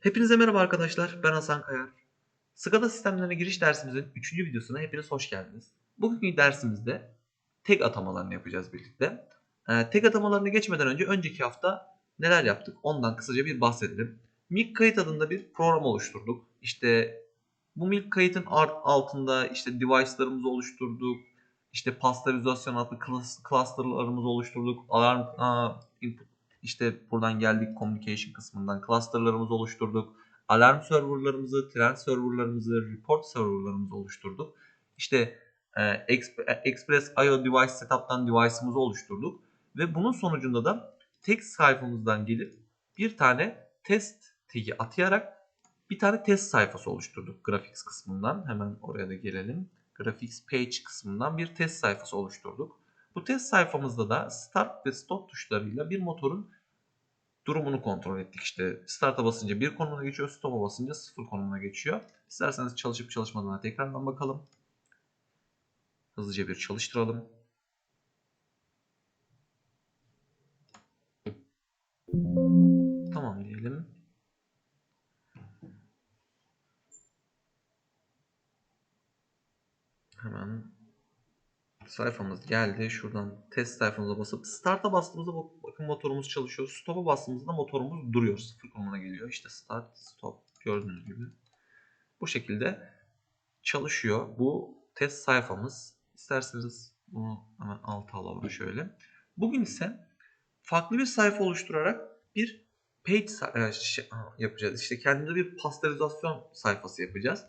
Hepinize merhaba arkadaşlar. Ben Hasan Kayar. SCADA sistemlerine giriş dersimizin 3. videosuna hepiniz hoş geldiniz. Bugünkü dersimizde tek atamalarını yapacağız birlikte. Ee, tek atamalarını geçmeden önce önceki hafta neler yaptık ondan kısaca bir bahsedelim. Milk kayıt adında bir program oluşturduk. İşte bu milk kayıtın altında işte device'larımızı oluşturduk. İşte pasterizasyon adlı cluster'larımızı oluşturduk. Alarm input işte buradan geldik communication kısmından cluster'larımızı oluşturduk. Alarm serverlarımızı, trend serverlarımızı, report serverlarımızı oluşturduk. İşte e, e, Express IO device setup'tan device'ımızı oluşturduk. Ve bunun sonucunda da tek sayfamızdan gelip bir tane test tagi atayarak bir tane test sayfası oluşturduk graphics kısmından. Hemen oraya da gelelim. Graphics page kısmından bir test sayfası oluşturduk. Bu test sayfamızda da start ve stop tuşlarıyla bir motorun durumunu kontrol ettik. İşte start'a basınca bir konumuna geçiyor, stop'a basınca sıfır konumuna geçiyor. İsterseniz çalışıp çalışmadığına tekrardan bakalım. Hızlıca bir çalıştıralım. Tamam diyelim. Hemen sayfamız geldi. Şuradan test sayfamıza basıp start'a bastığımızda bak- bakın motorumuz çalışıyor. Stop'a bastığımızda motorumuz duruyor. Sıfır konumuna geliyor. İşte start, stop gördüğünüz gibi. Bu şekilde çalışıyor. Bu test sayfamız. İsterseniz bunu hemen alta alalım şöyle. Bugün ise farklı bir sayfa oluşturarak bir page e, şey- yapacağız. İşte kendimize bir pasterizasyon sayfası yapacağız.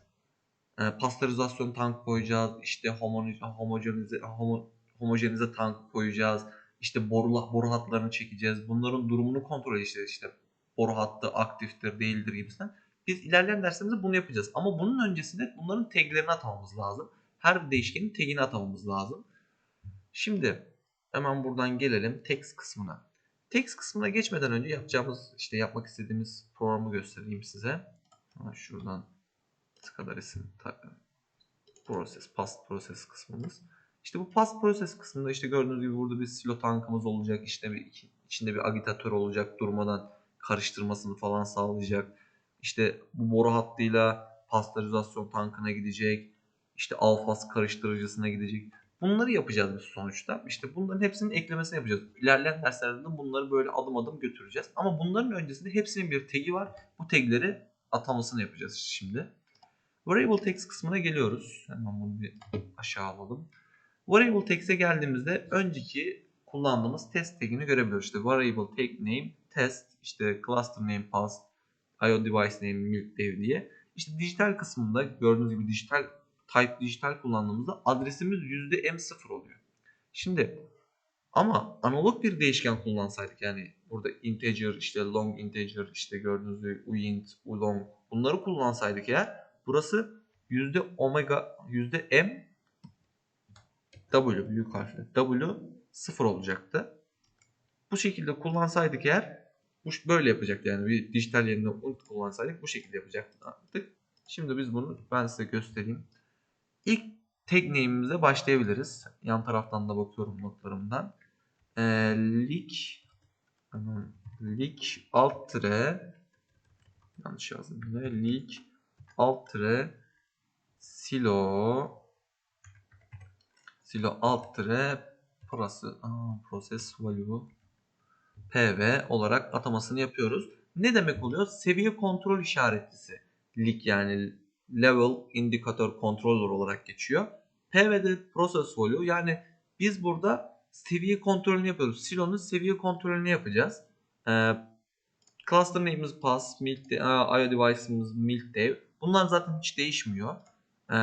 E, pasterizasyon tank koyacağız. İşte homoni- homojenize, homo, homojenize tank koyacağız. İşte boru, boru hatlarını çekeceğiz. Bunların durumunu kontrol edeceğiz. İşte boru hattı aktiftir değildir gibisinden. Biz ilerleyen derslerimizde bunu yapacağız. Ama bunun öncesinde bunların taglerini atamamız lazım. Her değişkenin tagini atamamız lazım. Şimdi hemen buradan gelelim text kısmına. Text kısmına geçmeden önce yapacağımız işte yapmak istediğimiz programı göstereyim size. Şuradan kadar isim proses, past proses kısmımız. İşte bu past proses kısmında işte gördüğünüz gibi burada bir silo tankımız olacak. İşte bir içinde bir agitatör olacak durmadan karıştırmasını falan sağlayacak. İşte bu boru hattıyla pasterizasyon tankına gidecek. İşte alfas karıştırıcısına gidecek. Bunları yapacağız biz sonuçta. İşte bunların hepsinin eklemesini yapacağız. İlerleyen derslerde de bunları böyle adım adım götüreceğiz. Ama bunların öncesinde hepsinin bir tagi var. Bu tagleri atamasını yapacağız şimdi. Variable text kısmına geliyoruz. Hemen bunu bir aşağı alalım. Variable text'e geldiğimizde önceki kullandığımız test tagini görebiliyoruz. İşte variable tag name test, işte cluster name pass, IO device name milk dev diye. İşte dijital kısmında gördüğünüz gibi dijital type dijital kullandığımızda adresimiz %m0 oluyor. Şimdi ama analog bir değişken kullansaydık yani burada integer işte long integer işte gördüğünüz gibi uint, ulong bunları kullansaydık eğer burası yüzde omega yüzde m w büyük harfle w sıfır olacaktı. Bu şekilde kullansaydık eğer bu böyle yapacaktı yani bir dijital yerine uint kullansaydık bu şekilde yapacaktık. Şimdi biz bunu ben size göstereyim. İlk tag name'imize başlayabiliriz. Yan taraftan da bakıyorum notlarımdan. Ee, leak hemen leak alt tire yanlış yazdım yine leak alt tire silo silo alt tire process, aa, process value pv olarak atamasını yapıyoruz. Ne demek oluyor? Seviye kontrol işaretlisi. Leak yani level indicator controller olarak geçiyor. PV'de process value yani biz burada seviye kontrolünü yapıyoruz. Silo'nun seviye kontrolünü yapacağız. Ee, cluster name'imiz pass, milk de, aa, IO device'ımız milk dev. Bunlar zaten hiç değişmiyor. Ee,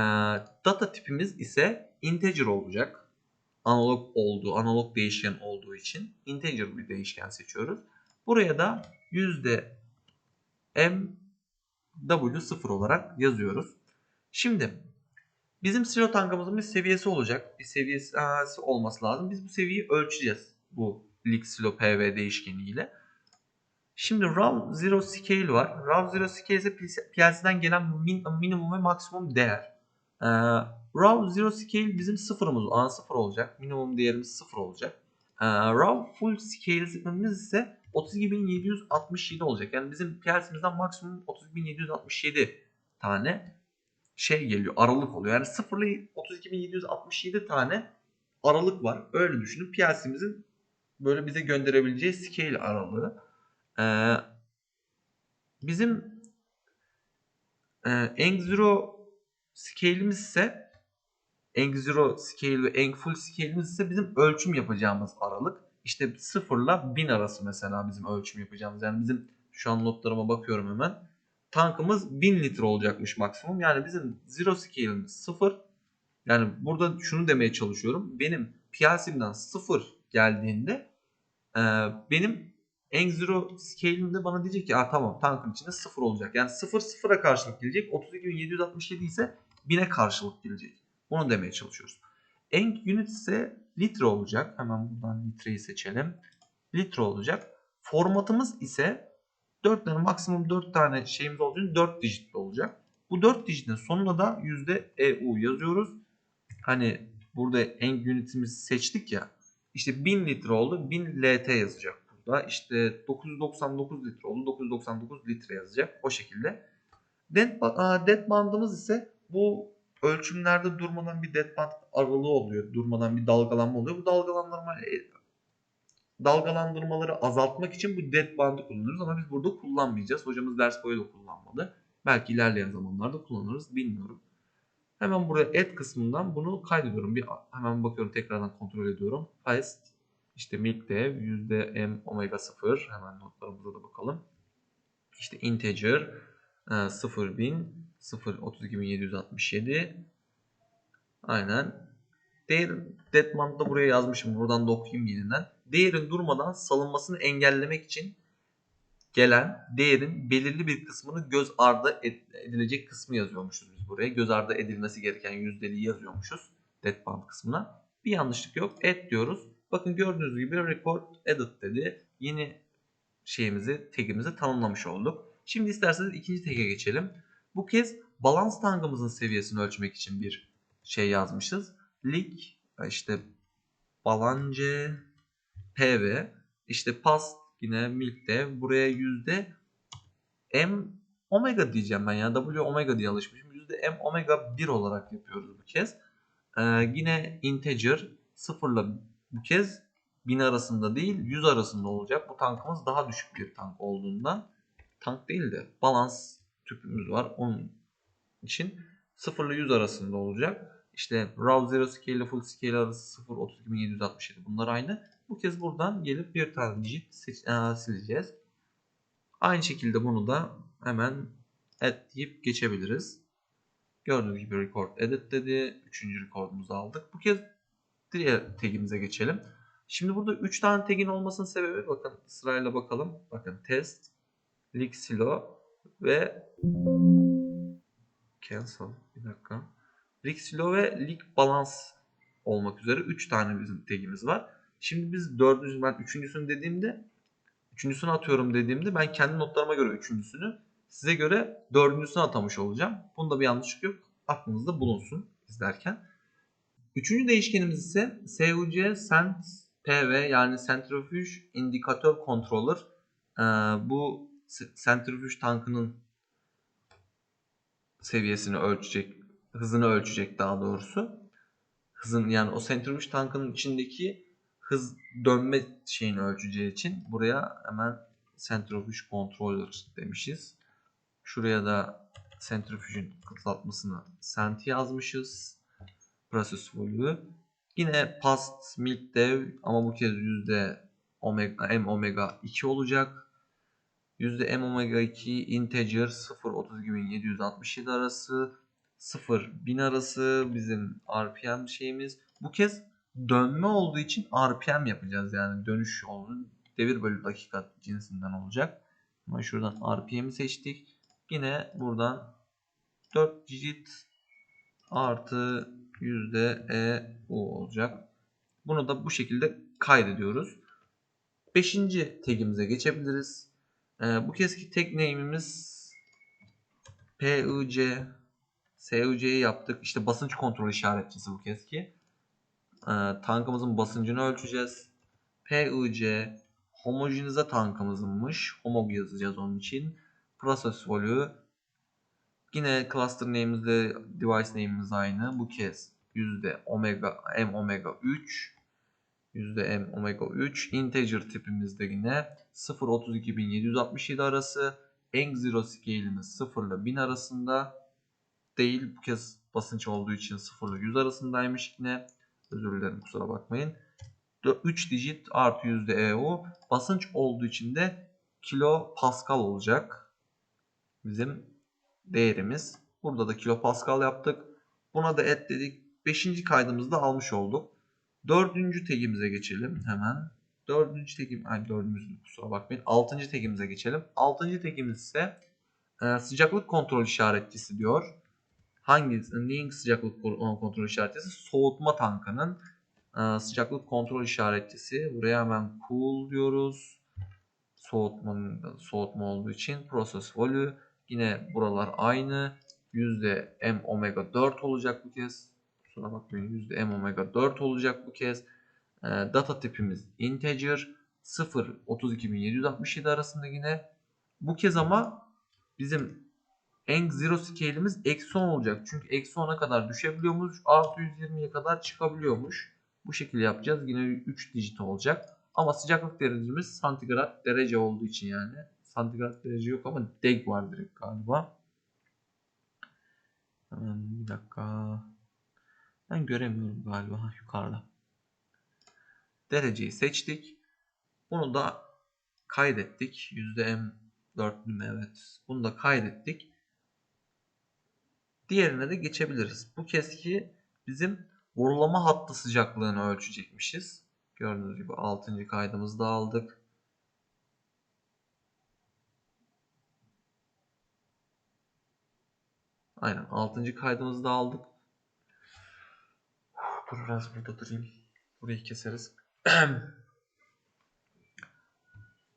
data tipimiz ise integer olacak. Analog olduğu, analog değişken olduğu için integer bir değişken seçiyoruz. Buraya da yüzde m w0 olarak yazıyoruz. Şimdi bizim silo tankımızın bir seviyesi olacak. Bir seviyesi olması lazım. Biz bu seviyeyi ölçeceğiz. Bu lig silo pv değişkeniyle. Şimdi raw zero scale var. Raw zero scale ise PLC'den gelen min, minimum ve maksimum değer. Ee, raw zero scale bizim sıfırımız. A sıfır olacak. Minimum değerimiz sıfır olacak. Ee, raw full scale ise 32.767 olacak. Yani bizim PLC'mizden maksimum 32.767 tane şey geliyor. Aralık oluyor. Yani 0 ile 32.767 tane aralık var. Öyle düşünün. PLC'mizin böyle bize gönderebileceği scale aralığı. Ee, bizim e, Eng Zero scale'imiz ise Eng Zero scale ve Eng Full scale'imiz ise bizim ölçüm yapacağımız aralık. İşte 0 ile 1000 arası mesela bizim ölçüm yapacağımız. Yani bizim şu an notlarıma bakıyorum hemen. Tankımız 1000 litre olacakmış maksimum. Yani bizim zero scale'imiz 0. Yani burada şunu demeye çalışıyorum. Benim PLC'mden 0 geldiğinde e, benim Eng Zero scale'imde bana diyecek ki Aa, tamam tankın içinde 0 olacak. Yani 0 0'a karşılık gelecek. 32.767 ise 1000'e karşılık gelecek. Bunu demeye çalışıyoruz. Eng unit ise litre olacak. Hemen buradan litreyi seçelim. Litre olacak. Formatımız ise 4 tane maksimum 4 tane şeyimiz olduğu için 4 dijitli olacak. Bu 4 dijitin sonuna da %EU yazıyoruz. Hani burada Eng unitimizi seçtik ya. İşte 1000 litre oldu. 1000 LT yazacak burada. İşte 999 litre oldu. 999 litre yazacak. O şekilde. Dead, bandımız ise bu ölçümlerde durmadan bir dead band aralığı oluyor. Durmadan bir dalgalanma oluyor. Bu dalgalandırma dalgalandırmaları azaltmak için bu dead band'ı kullanıyoruz ama biz burada kullanmayacağız. Hocamız ders boyu da kullanmadı. Belki ilerleyen zamanlarda kullanırız bilmiyorum. Hemen buraya add kısmından bunu kaydediyorum. Bir hemen bakıyorum tekrardan kontrol ediyorum. Highest işte milk dev yüzde m omega 0 hemen notlarımıza da bakalım. İşte integer 0.1000 0 32.767 aynen Değer Deadman'da buraya yazmışım. Buradan da okuyayım yeniden. Değerin durmadan salınmasını engellemek için gelen değerin belirli bir kısmını göz ardı edilecek kısmı yazıyormuşuz biz buraya. Göz ardı edilmesi gereken yüzdeliği yazıyormuşuz. Deadband kısmına. Bir yanlışlık yok. Add diyoruz. Bakın gördüğünüz gibi record edit dedi. Yeni şeyimizi, tagimizi tanımlamış olduk. Şimdi isterseniz ikinci tag'e geçelim. Bu kez balans tangımızın seviyesini ölçmek için bir şey yazmışız. Lig işte balance PV işte pas yine milk'te buraya yüzde M omega diyeceğim ben ya W omega diye alışmışım. Yüzde M omega 1 olarak yapıyoruz bu kez. Ee, yine integer sıfırla bu kez 1000 arasında değil 100 arasında olacak. Bu tankımız daha düşük bir tank olduğundan tank değil de balans tüpümüz var. Onun için 0 ile 100 arasında olacak. İşte raw zero scale ile full scale arası 0 32767 bunlar aynı. Bu kez buradan gelip bir tane digit e, sileceğiz. Aynı şekilde bunu da hemen add deyip geçebiliriz. Gördüğünüz gibi record edit dedi. Üçüncü record'umuzu aldık. Bu kez diğer tagimize geçelim. Şimdi burada 3 tane tagin olmasının sebebi bakın sırayla bakalım. Bakın test, silo ve cancel bir dakika. Silo ve leak balance olmak üzere 3 tane bizim tagimiz var. Şimdi biz dördüncü ben üçüncüsünü dediğimde üçüncüsünü atıyorum dediğimde ben kendi notlarıma göre üçüncüsünü size göre dördüncüsünü atamış olacağım. Bunda bir yanlışlık yok. Aklınızda bulunsun izlerken. Üçüncü değişkenimiz ise SUC Cent PV yani Centrifuge Indicator Controller. Ee, bu Centrifuge tankının seviyesini ölçecek, hızını ölçecek daha doğrusu. Hızın yani o Centrifuge tankının içindeki hız dönme şeyini ölçeceği için buraya hemen Centrifuge Controller demişiz. Şuraya da Centrifuge'ün kısaltmasını cent yazmışız. Process value. Yine past milk dev ama bu kez yüzde omega, m omega 2 olacak. Yüzde m omega 2 integer 0 32.767 arası 0 1000 arası bizim RPM şeyimiz. Bu kez dönme olduğu için RPM yapacağız yani dönüş oldu. Devir bölü dakika cinsinden olacak. Ama şuradan RPM'i seçtik. Yine buradan 4 digit artı yüzde E U olacak. Bunu da bu şekilde kaydediyoruz. Beşinci tagimize geçebiliriz. Ee, bu keski tag name'imiz PIC SUC'yi yaptık. İşte basınç kontrol işaretçisi bu keski. Ee, tankımızın basıncını ölçeceğiz. PIC homojenize tankımızınmış. Homog yazacağız onun için. Process value Yine cluster name'imizde device name'imiz aynı. Bu kez yüzde omega m omega 3 yüzde m omega 3 integer tipimizde yine 0.32767 arası Eng zero scale'imiz 0 ile 1000 arasında değil. Bu kez basınç olduğu için 0 ile 100 arasındaymış yine. Özür dilerim kusura bakmayın. 3 digit artı yüzde EU. Basınç olduğu için de kilo pascal olacak. Bizim değerimiz. Burada da kilo pascal yaptık. Buna da et dedik. Beşinci kaydımızda almış olduk. Dördüncü tegimize geçelim hemen. Dördüncü tegim, ay dördüncü kusura bakmayın. Altıncı tegimize geçelim. Altıncı tegimiz ise e, sıcaklık kontrol işaretçisi diyor. Hangi, neyin sıcaklık kontrol işaretçisi? Soğutma tankının e, sıcaklık kontrol işaretçisi. Buraya hemen cool diyoruz. Soğutmanın soğutma olduğu için process value Yine buralar aynı. Yüzde m omega 4 olacak bu kez. Kusura bakmayın yüzde m omega 4 olacak bu kez. E, data tipimiz integer 0 32767 arasında yine. Bu kez ama bizim en zero scale'imiz eksi 10 olacak. Çünkü eksi 10'a kadar düşebiliyormuş. Artı 120'ye kadar çıkabiliyormuş. Bu şekilde yapacağız. Yine 3 digit olacak. Ama sıcaklık derecemiz santigrat derece olduğu için yani santigrat derece yok ama deg var direkt galiba. Hemen bir dakika. Ben göremiyorum galiba ha, yukarıda. Dereceyi seçtik. Bunu da kaydettik. %M4'lü evet. Bunu da kaydettik. Diğerine de geçebiliriz. Bu kez ki bizim borulama hattı sıcaklığını ölçecekmişiz. Gördüğünüz gibi 6. kaydımızda aldık. Aynen 6. kaydımızı da aldık. Dur biraz burada durayım. Burayı keseriz.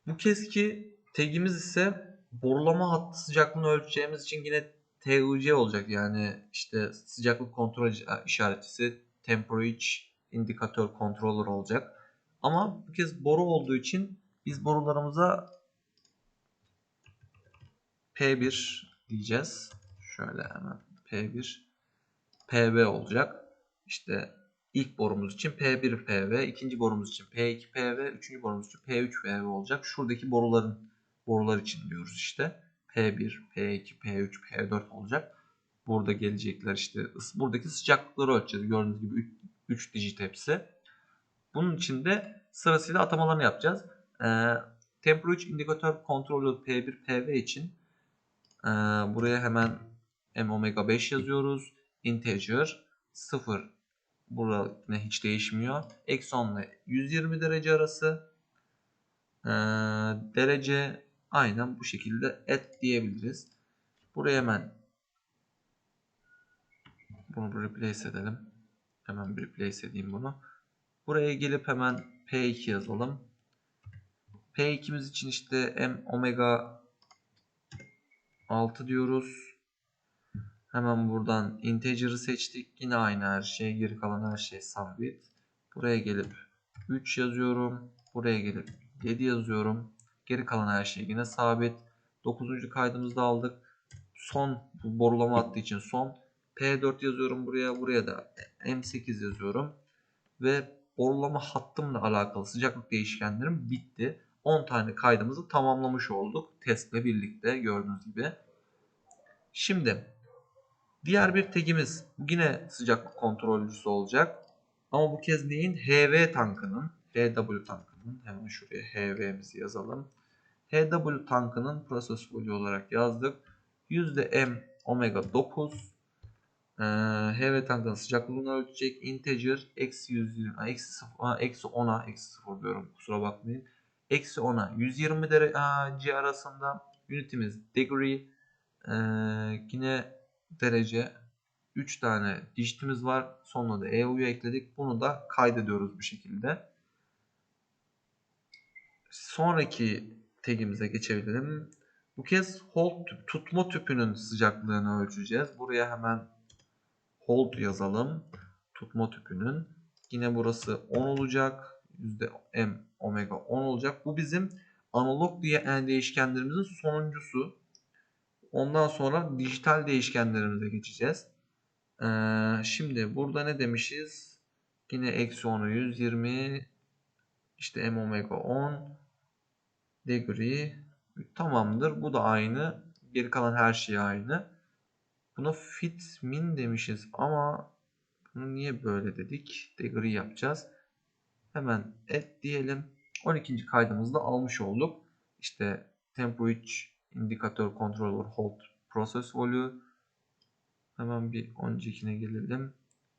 Bu keski tagimiz ise borulama hattı sıcaklığını ölçeceğimiz için yine TUC olacak. Yani işte sıcaklık kontrol işaretçisi temperature indikatör controller olacak. Ama bu kez boru olduğu için biz borularımıza P1 diyeceğiz. Şöyle hemen P1 PV olacak. İşte ilk borumuz için P1 PV, ikinci borumuz için P2 PV, üçüncü borumuz için P3 PV olacak. Şuradaki boruların borular için diyoruz işte. P1, P2, P3, P4 olacak. Burada gelecekler işte buradaki sıcaklıkları ölçeceğiz. Gördüğünüz gibi 3 dijit hepsi. Bunun için de sırasıyla atamalarını yapacağız. Ee, temperature indikatör kontrolü P1, PV için ee, buraya hemen m omega 5 yazıyoruz. Integer 0 burada hiç değişmiyor. Eksi 10 ile 120 derece arası. Ee, derece aynen bu şekilde et diyebiliriz. Buraya hemen bunu replace edelim. Hemen replace edeyim bunu. Buraya gelip hemen P2 yazalım. P2'miz için işte m omega 6 diyoruz. Hemen buradan integer'ı seçtik. Yine aynı her şey. Geri kalan her şey sabit. Buraya gelip 3 yazıyorum. Buraya gelip 7 yazıyorum. Geri kalan her şey yine sabit. 9. kaydımızda aldık. Son bu borulama attığı için son. P4 yazıyorum buraya. Buraya da M8 yazıyorum. Ve borulama hattımla alakalı sıcaklık değişkenlerim bitti. 10 tane kaydımızı tamamlamış olduk. Testle birlikte gördüğünüz gibi. Şimdi Diğer bir tagimiz yine sıcaklık kontrolcüsü olacak. Ama bu kez neyin? HV tankının, HW tankının hemen şuraya HV'mizi yazalım. HW tankının process value olarak yazdık. %M omega 9 ee, HV tankının sıcaklığını ölçecek. Integer eksi 120, eksi 0, eksi 10'a eksi 0 diyorum kusura bakmayın. Eksi 10'a 120 derece arasında. Unitimiz degree. Ee, yine derece 3 tane dijitimiz var. Sonuna da EU'yu ekledik. Bunu da kaydediyoruz bu şekilde. Sonraki tagimize geçebilirim. Bu kez hold tutma tüpünün sıcaklığını ölçeceğiz. Buraya hemen hold yazalım. Tutma tüpünün. Yine burası 10 olacak. m omega 10 olacak. Bu bizim analog diye değişkenlerimizin sonuncusu. Ondan sonra dijital değişkenlerimize geçeceğiz. Ee, şimdi burada ne demişiz? Yine eksi 10'u 120 işte m omega 10 degree tamamdır. Bu da aynı. Geri kalan her şey aynı. Buna fit min demişiz ama bunu niye böyle dedik? Degree yapacağız. Hemen et diyelim. 12. kaydımızda almış olduk. İşte temperature indikatör controller hold process value. Hemen bir öncekine gelelim.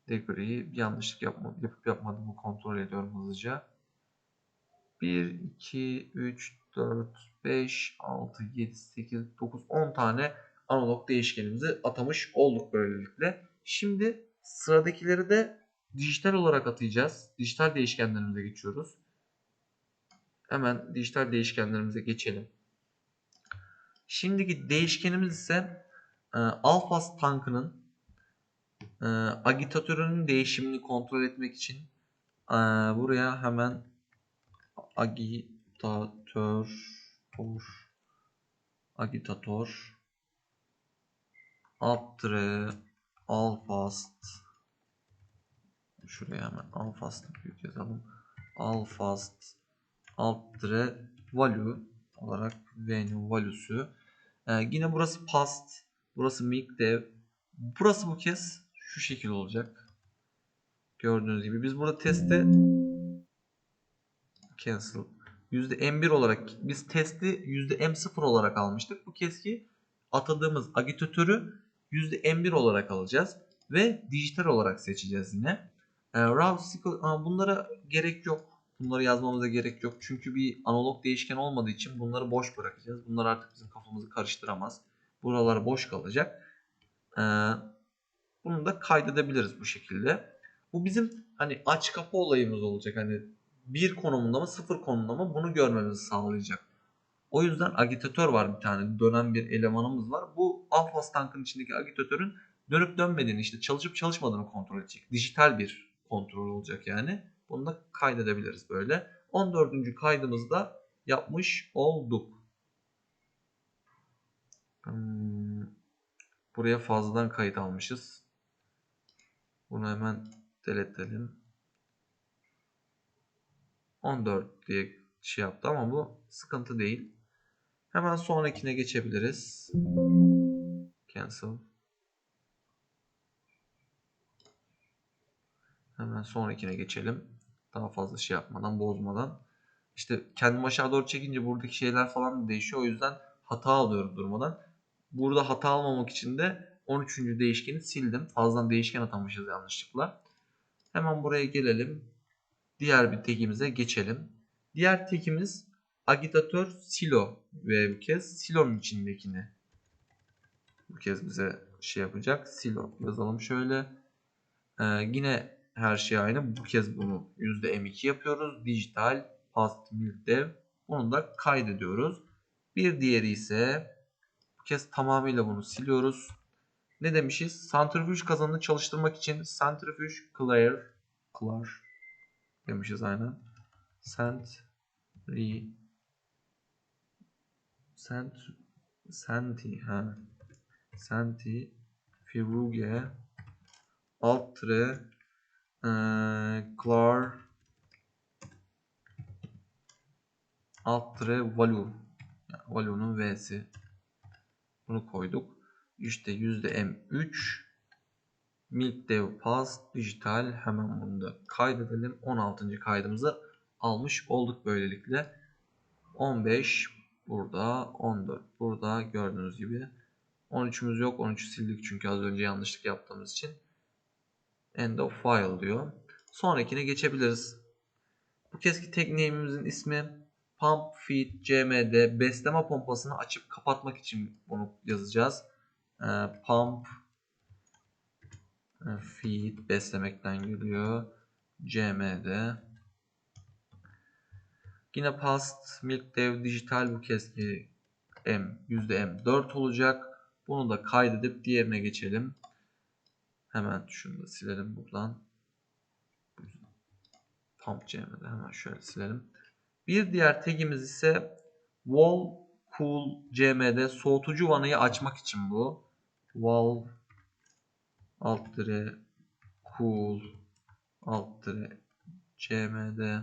Degree yanlışlık yapma, yapıp yapmadığımı kontrol ediyorum hızlıca. 1, 2, 3, 4, 5, 6, 7, 8, 9, 10 tane analog değişkenimizi atamış olduk böylelikle. Şimdi sıradakileri de dijital olarak atayacağız. Dijital değişkenlerimize geçiyoruz. Hemen dijital değişkenlerimize geçelim. Şimdiki değişkenimiz ise e, Alphas tankının e, agitatörünün değişimini kontrol etmek için e, buraya hemen agitatör or, agitator aptre alfast şuraya hemen alfast büyük yazalım. Alfast aptre value olarak v'nin value'su ee, yine burası past burası mikdev burası bu kez şu şekil olacak gördüğünüz gibi biz burada teste cancel %M1 olarak biz testi %M0 olarak almıştık. Bu kez ki atadığımız agitatörü %M1 olarak alacağız ve dijital olarak seçeceğiz yine. E, raw SQL bunlara gerek yok. Bunları yazmamıza gerek yok. Çünkü bir analog değişken olmadığı için bunları boş bırakacağız. Bunlar artık bizim kafamızı karıştıramaz. Buralar boş kalacak. E, bunu da kaydedebiliriz bu şekilde. Bu bizim hani aç kapı olayımız olacak. Hani bir konumunda mı sıfır konumunda mı bunu görmemizi sağlayacak. O yüzden agitatör var bir tane dönen bir elemanımız var. Bu alfas tankın içindeki agitatörün dönüp dönmediğini işte çalışıp çalışmadığını kontrol edecek. Dijital bir kontrol olacak yani. Bunu da kaydedebiliriz böyle. 14. kaydımızda yapmış olduk. Hmm, buraya fazladan kayıt almışız. Bunu hemen deletelim. 14 diye şey yaptı ama bu sıkıntı değil. Hemen sonrakine geçebiliriz. Cancel. Hemen sonrakine geçelim. Daha fazla şey yapmadan, bozmadan. İşte kendim aşağı doğru çekince buradaki şeyler falan değişiyor. O yüzden hata alıyorum durmadan. Burada hata almamak için de 13. değişkeni sildim. Fazladan değişken atamışız yanlışlıkla. Hemen buraya gelelim diğer bir tekimize geçelim. Diğer tekimiz agitatör silo ve bu kez silonun içindekini bu kez bize şey yapacak. Silo yazalım şöyle. Ee, yine her şey aynı. Bu kez bunu %M2 yapıyoruz. Dijital past dev. Bunu da kaydediyoruz. Bir diğeri ise bu kez tamamıyla bunu siliyoruz. Ne demişiz? Santrifüj kazanını çalıştırmak için santrifüj clear clear demişiz aynen. Sent re sent senti ha senti firuge altre e, clar altre value yani value'nun v'si bunu koyduk. İşte yüzde M3 Milk Dev Pass dijital hemen bunu da kaydedelim. 16. kaydımızı almış olduk böylelikle. 15 burada 14 burada gördüğünüz gibi. 13'ümüz yok 13'ü sildik çünkü az önce yanlışlık yaptığımız için. End of file diyor. Sonrakine geçebiliriz. Bu keski tekniğimizin ismi Pump Feed CMD besleme pompasını açıp kapatmak için bunu yazacağız. Ee, pump feed beslemekten geliyor. CM'de. Yine past milk dev dijital bu kez M %M4 olacak. Bunu da kaydedip diğerine geçelim. Hemen şunu da silelim buradan. Pump CM'de hemen şöyle silelim. Bir diğer tagimiz ise Wall Cool CM'de soğutucu vanayı açmak için bu. Wall alt dire cool alt dire CM'de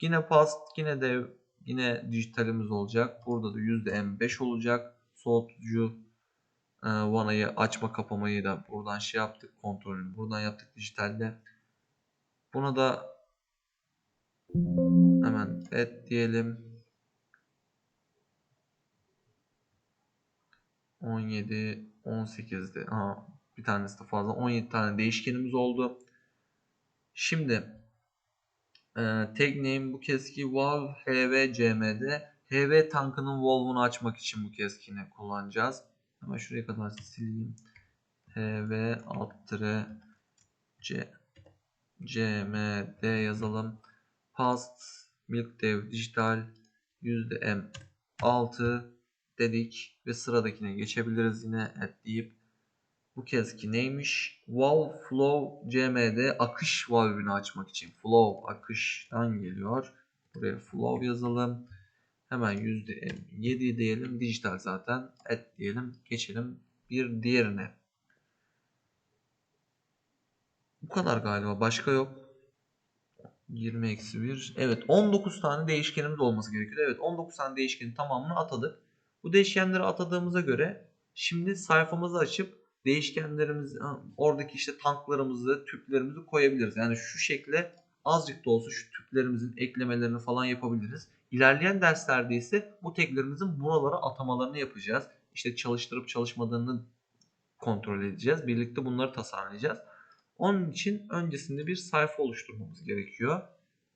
yine past yine de yine dijitalimiz olacak. Burada da %M5 olacak. Soğutucu e, vanayı açma kapamayı da buradan şey yaptık. Kontrolünü buradan yaptık dijitalde. Buna da hemen et diyelim. 17, 18'di. Aa, bir tanesi de fazla. 17 tane değişkenimiz oldu. Şimdi e, tag name bu keski valve hv cm'de hv tankının valve'unu açmak için bu keskini kullanacağız. Hemen şuraya kadar sileyim. hv alt tire c cmd yazalım. Past milk dev dijital %m 6 dedik ve sıradakine geçebiliriz yine et deyip bu kezki neymiş? Valve flow cm'de akış valve'ini açmak için flow akıştan geliyor. Buraya flow yazalım. Hemen %7 diyelim. Dijital zaten. Et diyelim. Geçelim bir diğerine. Bu kadar galiba. Başka yok. 20 eksi 1. Evet 19 tane değişkenimiz olması gerekiyor. Evet 19 tane değişkenin tamamını atadık. Bu değişkenleri atadığımıza göre şimdi sayfamızı açıp değişkenlerimizi oradaki işte tanklarımızı, tüplerimizi koyabiliriz. Yani şu şekle azıcık da olsa şu tüplerimizin eklemelerini falan yapabiliriz. İlerleyen derslerde ise bu taglerimizin buralara atamalarını yapacağız. İşte çalıştırıp çalışmadığını kontrol edeceğiz. Birlikte bunları tasarlayacağız. Onun için öncesinde bir sayfa oluşturmamız gerekiyor.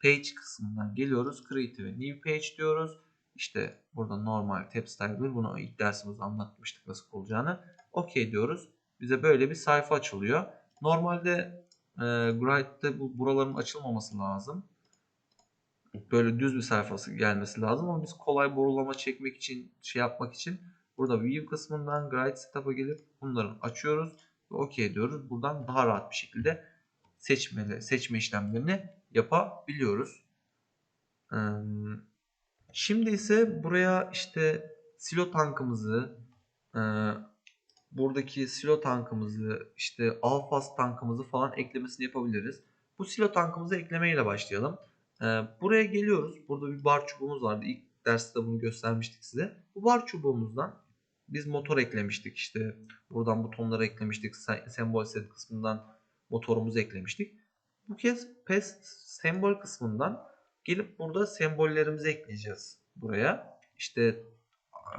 Page kısmından geliyoruz. Create ve New Page diyoruz. İşte burada normal tab style bunu ilk dersimizde anlatmıştık nasıl olacağını. OK diyoruz. Bize böyle bir sayfa açılıyor. Normalde e, Gride'de bu buraların açılmaması lazım. Böyle düz bir sayfası gelmesi lazım ama biz kolay borulama çekmek için şey yapmak için burada View kısmından Gride Setup'a gelip bunları açıyoruz ve OK diyoruz. Buradan daha rahat bir şekilde seçmeli, seçme işlemlerini yapabiliyoruz. Şimdi ise buraya işte silo tankımızı, buradaki silo tankımızı, işte alfas tankımızı falan eklemesini yapabiliriz. Bu silo tankımızı eklemeyle başlayalım. E, buraya geliyoruz. Burada bir bar çubuğumuz vardı. İlk derste bunu göstermiştik size. Bu bar çubuğumuzdan biz motor eklemiştik. İşte buradan butonları eklemiştik. Sembol set kısmından motorumuzu eklemiştik. Bu kez pest sembol kısmından Gelip burada sembollerimizi ekleyeceğiz buraya. İşte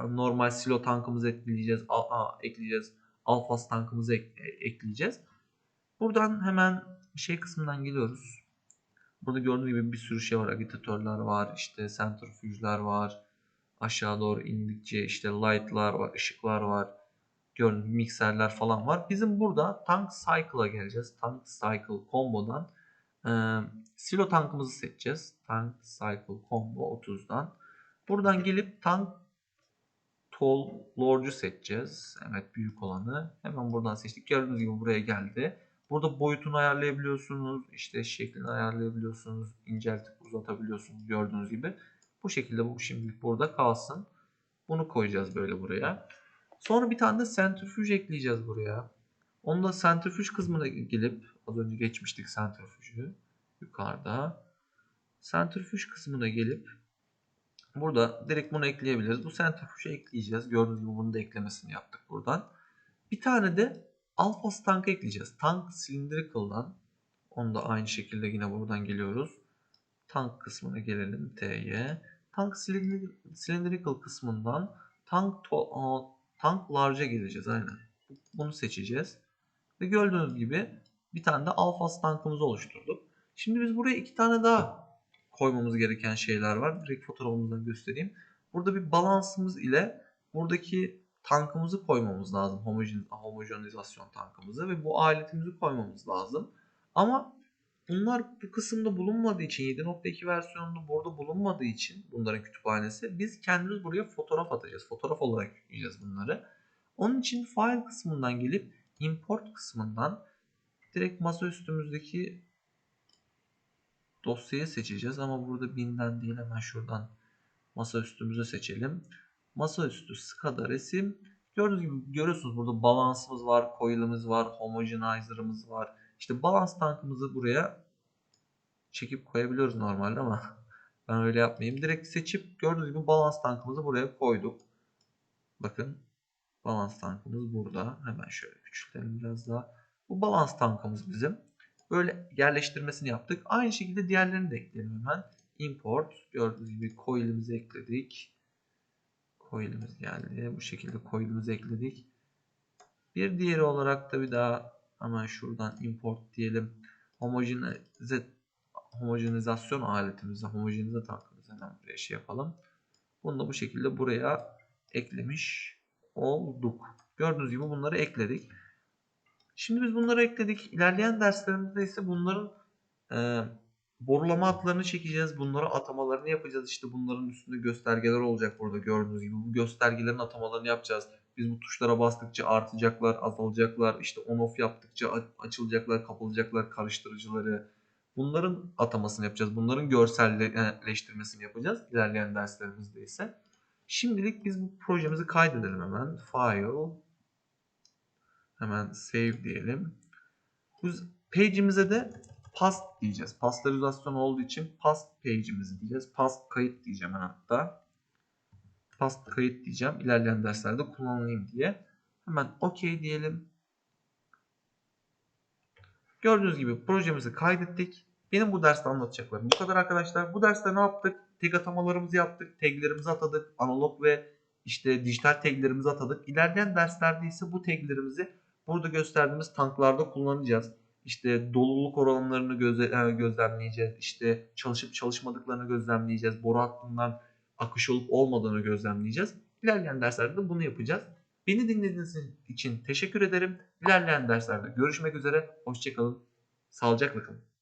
normal silo tankımızı ekleyeceğiz. A, a, ekleyeceğiz. Alfas tankımızı e, ekleyeceğiz. Buradan hemen şey kısmından geliyoruz. Burada gördüğünüz gibi bir sürü şey var. Agitatörler var. işte centrifuge'ler var. Aşağı doğru indikçe işte light'lar var. ışıklar var. Gördüğünüz mikserler falan var. Bizim burada tank cycle'a geleceğiz. Tank cycle combo'dan ee, silo tankımızı seçeceğiz. Tank Cycle Combo 30'dan. Buradan gelip tank Tall Lord'u seçeceğiz. Evet büyük olanı. Hemen buradan seçtik. Gördüğünüz gibi buraya geldi. Burada boyutunu ayarlayabiliyorsunuz. İşte şeklini ayarlayabiliyorsunuz. İnceltip uzatabiliyorsunuz gördüğünüz gibi. Bu şekilde bu şimdilik burada kalsın. Bunu koyacağız böyle buraya. Sonra bir tane de centrifuge ekleyeceğiz buraya. Onu da centrifuge kısmına gelip az önce geçmiştik centrifuge'ü yukarıda. Centrifuge kısmına gelip burada direkt bunu ekleyebiliriz. Bu centrifuge'ü ekleyeceğiz. Gördüğünüz gibi bunu da eklemesini yaptık buradan. Bir tane de alpha tank ekleyeceğiz. Tank cylindrical'dan onu da aynı şekilde yine buradan geliyoruz. Tank kısmına gelelim T'ye. Tank cylindrical kısmından tank tank large'a geleceğiz aynen. Bunu seçeceğiz. Ve gördüğünüz gibi bir tane de alfa tankımızı oluşturduk. Şimdi biz buraya iki tane daha koymamız gereken şeyler var. Direkt fotoğrafımızdan göstereyim. Burada bir balansımız ile buradaki tankımızı koymamız lazım. Homojen, homojenizasyon tankımızı ve bu aletimizi koymamız lazım. Ama bunlar bu kısımda bulunmadığı için 7.2 versiyonunda burada bulunmadığı için bunların kütüphanesi biz kendimiz buraya fotoğraf atacağız. Fotoğraf olarak yükleyeceğiz bunları. Onun için file kısmından gelip import kısmından direkt masa üstümüzdeki dosyayı seçeceğiz ama burada binden değil hemen şuradan masaüstümüzü seçelim. Masaüstü SCADA resim. Gördüğünüz gibi görüyorsunuz burada balansımız var, coil'imiz var, homogenizer'ımız var. İşte balans tankımızı buraya çekip koyabiliyoruz normalde ama ben öyle yapmayayım. Direkt seçip gördüğünüz gibi balans tankımızı buraya koyduk. Bakın balans tankımız burada. Hemen şöyle küçültelim biraz daha. Bu balans tankımız bizim. Böyle yerleştirmesini yaptık. Aynı şekilde diğerlerini de ekleyelim hemen. Import. Gördüğünüz gibi coil'imizi ekledik. Coil'imiz geldi. Bu şekilde coil'imizi ekledik. Bir diğeri olarak da bir daha hemen şuradan import diyelim. Homojenize, homojenizasyon aletimizi, homojenize tankımızı hemen buraya şey yapalım. Bunu da bu şekilde buraya eklemiş olduk. Gördüğünüz gibi bunları ekledik. Şimdi biz bunları ekledik. İlerleyen derslerimizde ise bunların e, borulama hatlarını çekeceğiz. Bunlara atamalarını yapacağız. İşte bunların üstünde göstergeler olacak burada gördüğünüz gibi. Bu göstergelerin atamalarını yapacağız. Biz bu tuşlara bastıkça artacaklar, azalacaklar. İşte on off yaptıkça açılacaklar, kapalacaklar karıştırıcıları. Bunların atamasını yapacağız. Bunların görselleştirmesini yapacağız. İlerleyen derslerimizde ise. Şimdilik biz bu projemizi kaydedelim hemen. File. Hemen save diyelim. Bu page'imize de past diyeceğiz. Pasterizasyon olduğu için past page'imizi diyeceğiz. Past kayıt diyeceğim hatta. Past kayıt diyeceğim. İlerleyen derslerde kullanayım diye. Hemen OK diyelim. Gördüğünüz gibi projemizi kaydettik. Benim bu derste anlatacaklarım bu kadar arkadaşlar. Bu derste ne yaptık? Tag atamalarımızı yaptık. Taglerimizi atadık. Analog ve işte dijital taglerimizi atadık. İlerleyen derslerde ise bu taglerimizi burada gösterdiğimiz tanklarda kullanacağız. İşte doluluk oranlarını gözle, gözlemleyeceğiz. İşte çalışıp çalışmadıklarını gözlemleyeceğiz. Boru hattından akış olup olmadığını gözlemleyeceğiz. İlerleyen derslerde de bunu yapacağız. Beni dinlediğiniz için teşekkür ederim. İlerleyen derslerde görüşmek üzere. Hoşçakalın. Sağlıcakla kalın.